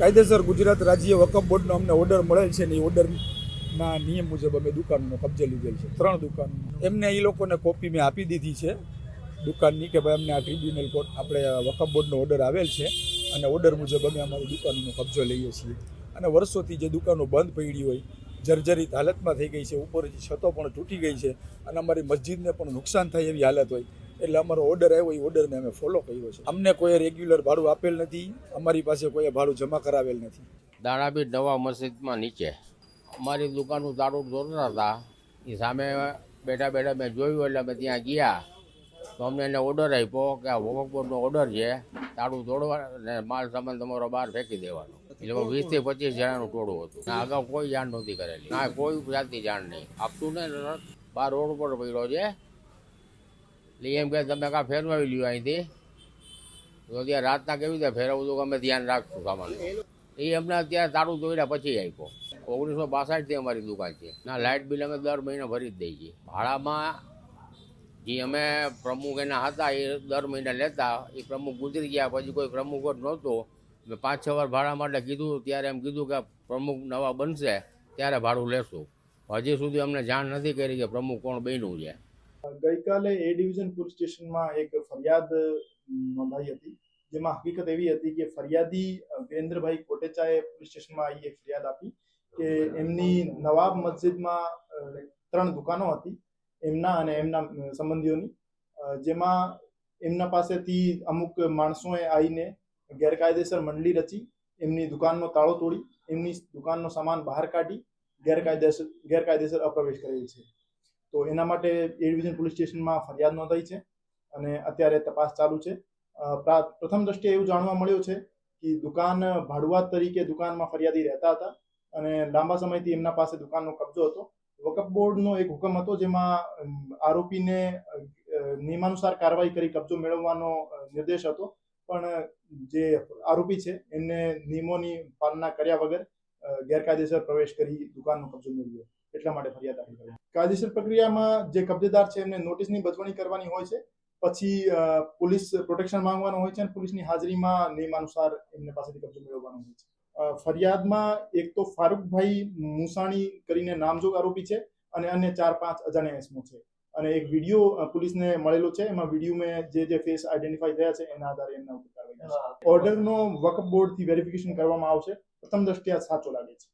કાયદેસર ગુજરાત રાજ્ય વકફ બોર્ડનો અમને ઓર્ડર મળેલ છે ને એ ઓર્ડરના નિયમ મુજબ અમે દુકાનનો કબજે લીધેલ છે. ત્રણ દુકાન. એમને એ લોકોને કોપી મેં આપી દીધી છે. દુકાનની કે ભાઈ અમને આ ટ્રિબ્યુનલ કોર્ટ આપણે વકફ બોર્ડનો ઓર્ડર આવેલ છે અને ઓર્ડર મુજબ અમે અમારી દુકાનનો કબજો લઈએ છીએ. અને વર્ષોથી જે દુકાનો બંધ પડી હોય, જર્જરિત હાલતમાં થઈ ગઈ છે, ઉપર છતો પણ તૂટી ગઈ છે અને અમારી મસ્જિદને પણ નુકસાન થાય એવી હાલત હોય એટલે અમારો ઓર્ડર આવ્યો, એ ઓર્ડરને અમે ફોલો કર્યો છે. અમને કોઈ રેગ્યુલર ભાડું આપેલ નથી, અમારી પાસે કોઈ ભાડું જમા કરાવેલ નથી. દાણાબીર નવા મસ્જિદમાં નીચે. અમારી દુકાનનું દારૂ તોડતા હતા. એ સામે બેઠા બેઠા મેં જોયું એટલે અમે ત્યાં ગયા. તો અમને એને ઓર્ડર આપ્યો કે આ વોકબોર્ડનો ઓર્ડર છે તાળું તોડવા અને માલ સામાન તમારો બહાર ફેંકી દેવાનો. એટલે વીસથી પચીસ જણાનું ટોળું હતું. ના, અગાઉ કોઈ જાણ નહોતી કરેલી. ના, કોઈ જાતની જાણ નહીં. આપતું ને બહાર રોડ ઉપર પડ્યો છે. એટલે એમ કે તમે કાં ફેરવાવી લ્યો અહીંથી? તો ત્યાં રાતના કેવી રીતે ફેરવવું તો અમે ધ્યાન રાખશું સામાન. એ અમને અત્યારે તારું જોઈને પછી આપ્યો. ઓગણીસો બાસઠથી અમારી દુકાન છે. ના, લાઇટ બિલ અમે દર મહિને ભરી જ દઈએ છીએ. ભાડામાં જે અમે પ્રમુખ એના હતા, એ દર મહિને લેતા. એ પ્રમુખ ગુજરી ગયા. પછી કોઈ પ્રમુખ જ નહોતો. મેં પાંચ છ વાર ભાડા માટે કીધું. ત્યારે એમ કીધું કે, પ્રમુખ નવા બનશે, ત્યારે ભાડું લેશું. હજી સુધી અમને જાણ નથી કરી કે પ્રમુખ કોણ બન્યું છે. ગઈકાલે એ ડિવિઝન પોલીસ સ્ટેશનમાં એક ફરિયાદ નોંધાઈ હતી, જેમાં હકીકત એવી હતી કે ફરિયાદી વિરેન્દ્રભાઈ કોટેચાએ પોલીસ સ્ટેશનમાં આવી એક ફરિયાદ આપી કે એમની નવાબ મસ્જિદમાં ત્રણ દુકાનો હતી, એમના અને એમના સંબંધીઓની જેમાં એમના પાસેથી અમુક માણસોએ આવીને ગેરકાયદેસર મંડળી રચી, એમની દુકાનનો તાળો તોડી, એમની દુકાનનો સામાન બહાર કાઢી ગેરકાયદેસર ગેરકાયદેસર અપ્રવેશ કરેલ છે. તો એના માટે એ ડિવિઝન પોલીસ સ્ટેશનમાં ફરિયાદ નોંધાઈ છે અને અત્યારે તપાસ ચાલુ છે. પ્રા- પ્રથમ દ્રષ્ટિએ એવું જાણવા મળ્યું છે કે દુકાન ભાડુઆત તરીકે દુકાનમાં ફરિયાદી રહેતા હતા અને લાંબા સમયથી એમના પાસે દુકાનનો કબજો હતો. વકફ બોર્ડનો એક હુકમ હતો જેમાં આરોપીને નિયમાનુસાર કાર્યવાહી કરી કબજો મેળવવાનો નિર્દેશ હતો. પણ જે આરોપી છે એમને નિયમોની પાલના કર્યા વગર ગેરકાયદેસર પ્રવેશ કરી દુકાનનો કબજો મેળવ્યો. એટલા માટે ફરિયાદ દાખલ કરી. કાયદેસર પ્રક્રિયામાં જે કબજેદાર છે એમને નોટિસની બજવણી કરવાની હોય છે. પછી પોલીસ પ્રોટેક્શન માંગવાનું હોય છે અને પોલીસની હાજરીમાં નિયમાનુસાર એમને પાસેથી કબજો મેળવવાનો હોય છે. ફરિયાદમાં એક તો ફારૂકભાઈ મુસાણી કરીને નામજોગ આરોપી છે અને અન્ય ચાર પાંચ અજાણ્યા ઇસમો છે. અને એક વીડિયો પોલીસને મળેલો છે. એમાં વિડીયોમાં જે જે ફેસ આઈડેન્ટિફાઈ થયા છે એના આધારે એમના ઉપર કાર્યવાહી ઓર્ડરનો વકફ બોર્ડથી વેરિફિકેશન કરવામાં આવશે. પ્રથમ દ્રષ્ટિએ આ સાચો લાગે છે.